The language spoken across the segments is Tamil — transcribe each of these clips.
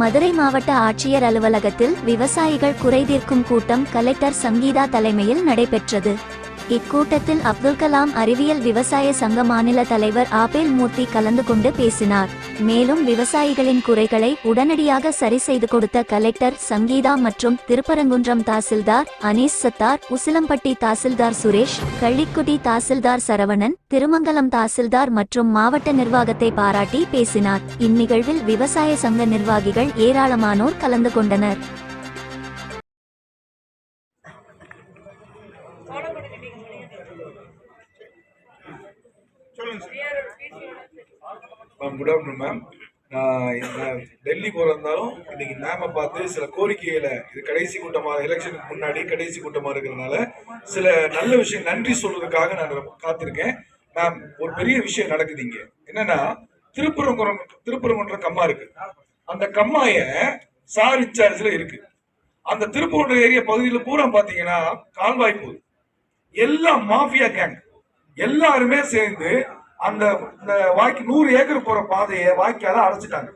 மதுரை மாவட்ட ஆட்சியர் அலுவலகத்தில் விவசாயிகள் குறைதீர்க்கும் கூட்டம் கலெக்டர் சங்கீதா தலைமையில் நடைபெற்றது. இக்கூட்டத்தில் அப்துல் கலாம் அறிவியல் விவசாய சங்க மாநில தலைவர் ஆபேல் மூர்த்தி கலந்து கொண்டு பேசினார். மேலும் விவசாயிகளின் குறைகளை உடனடியாக சரி செய்து கொடுத்த கலெக்டர் சங்கீதா மற்றும் திருப்பரங்குன்றம் தாசில்தார் அனீஸ் சத்தார் உசிலம்பட்டி தாசில்தார் சுரேஷ் கள்ளிக்குடி தாசில்தார் சரவணன் திருமங்கலம் தாசில்தார் மற்றும் மாவட்ட நிர்வாகத்தை பாராட்டி பேசினார். இந்நிகழ்வில் விவசாய சங்க நிர்வாகிகள் ஏராளமானோர் கலந்து கொண்டனர். மேம் குட் ஆஃப்டர்நூன் மேம் நான் என்ன டெல்லி போகிறதாலும் இன்னைக்கு மேமை பார்த்து சில கோரிக்கைகளை இது கடைசி கூட்டமாக எலெக்ஷனுக்கு முன்னாடி கடைசி கூட்டமாக இருக்கிறதுனால சில நல்ல விஷயம் நன்றி சொல்றதுக்காக நான் காத்திருக்கேன். மேம் ஒரு பெரிய விஷயம் நடக்குது இங்க. என்னன்னா திருப்பரங்குன்றம் திருப்பரங்குன்றம் கம்மா இருக்கு. அந்த கம்மாய சார் இன்சார்ஜ்ல இருக்கு. அந்த திருப்பூர் ஏரியா பகுதியில் பூரா பார்த்தீங்கன்னா கால்வாய் போகுது. எல்லாம் மாஃபியா கேங் எல்லாருமே சேர்ந்து அந்த இந்த வாய்க்கு நூறு ஏக்கர் போற பாதையை வாய்க்கால அடைச்சிட்டாங்க.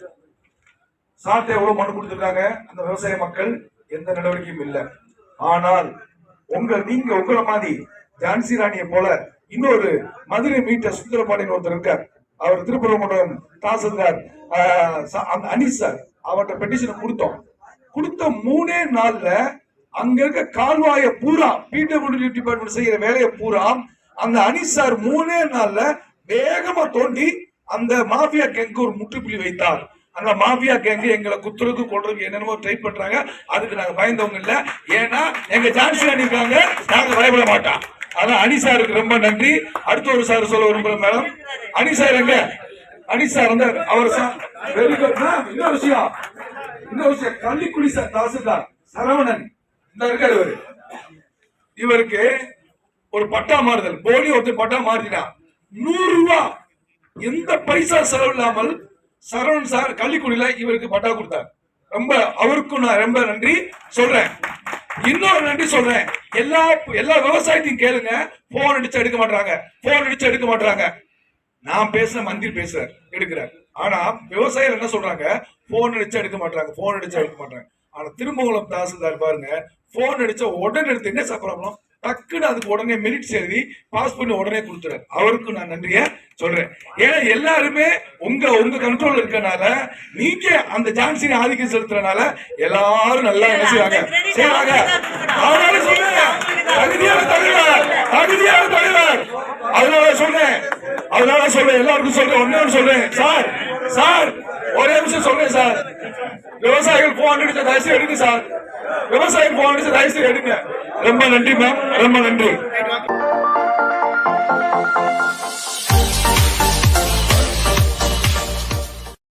சார்ட்ட எவ்வளவு மனு கொடுத்துருக்காங்க? அந்த விவசாய மக்கள் எந்த நடவடிக்கையும் இல்லை. ஆனால் உங்க நீங்க உங்களை மாதிரி ஜான்சி ராணியை போல இன்னொரு மதுரை மீட்ட சுந்தரபாண்டியன் ஒருத்தர் இருக்கார். அவர் திருப்பரங்குன்றம் தாசில்தார் அந்த அனீஸ் சார் அவர்கிட்ட பெட்டிஷனை கொடுத்தோம். கொடுத்த மூணே நாள்ல அங்க இருக்க கால்வாய பூரா பிடபிள்யூ டிபார்ட்மெண்ட் செய்யற வேலையை பூரா அந்த அனீஸ் சார் மூணே நாள்ல வேகமா தோண்டி அந்த மாஃபியா கேங்கு ஒரு முற்றுப்புள்ளி வைத்தார். அந்த மாஃபியா கேங்கு எங்களை குத்துறதுக்கு கொள்றதுக்கு என்னென்னமோ ட்ரை பண்றாங்க. அதுக்கு நாங்க பயந்தவங்க இல்ல. ஏன்னா எங்க ஜான்சி அணிக்காங்க நாங்க பயப்பட மாட்டோம் அதான் அனி சாருக்கு ரொம்ப நன்றி. அடுத்த ஒரு சார் சொல்ல விரும்புறேன் மேடம். அனி சார் எங்க? அனி சார் வந்து அவர் சார் வெரி குட் இன்னொரு விஷயம். இன்னொரு விஷயம். கள்ளிக்குடி சார் தாசில்தார் சரவணன். இந்த இருக்காரு இவரு. இவருக்கு ஒரு பட்டா மாறுதல். போலி ஒருத்தர் பட்டா மாறினான் நூறு ரூபா எந்த பைசா செலவு இல்லாமல் சரவண் சார் கள்ளிக்குடியில இவருக்கு பட்டா கொடுத்தார். ரொம்ப அவருக்கும் நான் ரொம்ப நன்றி சொல்றேன். இன்னொரு நன்றி சொல்றேன். எல்லா எல்லா விவசாயத்தையும் கேளுங்க. போன் அடிச்சு எடுக்க மாட்டாங்க போன் அடிச்சு எடுக்க மாட்டாங்க நான் பேசுன மந்திரி பேசுறார் எடுக்கிறார். ஆனா விவசாயிகள் என்ன சொல்றாங்க? போன் அடிச்சா எடுக்க மாட்டாங்க போன் அடிச்சா எடுக்க மாட்டாங்க ஆனா திருமங்கலம் தாசில்தார் பாருங்க போன் அடிச்சா உடனே எடுத்து என்ன சார் ப்ராப்ளம் டக்குன்னு அதுக்கு உடனே மெரிட்ஸ் எழுதி பாஸ் பண்ணி உடனே கொடுத்துறாரு அவருக்கு நான் நன்றிய சொல்றேன். ஏன்னா எல்லாருமே உங்க உங்க கண்ட்ரோல் இருக்கனால நீங்க அந்த ஜான்சினை ஆதிக்கம் செலுத்துறனால எல்லாரும் நல்லா என்ன செய்வாங்க? செய்வாங்க. அதனால சொல்றேன். தகுதியான தலைவர் தகுதியான தலைவர். அதனால சொல்றேன். அதனால சொல்றேன். எல்லாருக்கும் சொல்றேன். ஒன்னே சொல்றேன். சார் சார் ஒரே நிமிஷம் சொல்றேன் சார். விவசாயிகள் போன் அடிச்ச தயவுசெய்து எடுங்க சார். விவசாயிகள் போன் அடிச்ச தயவுசெய்து எடுங்க. ரொம்ப நன்றி மேம் ரொம்ப நன்றி.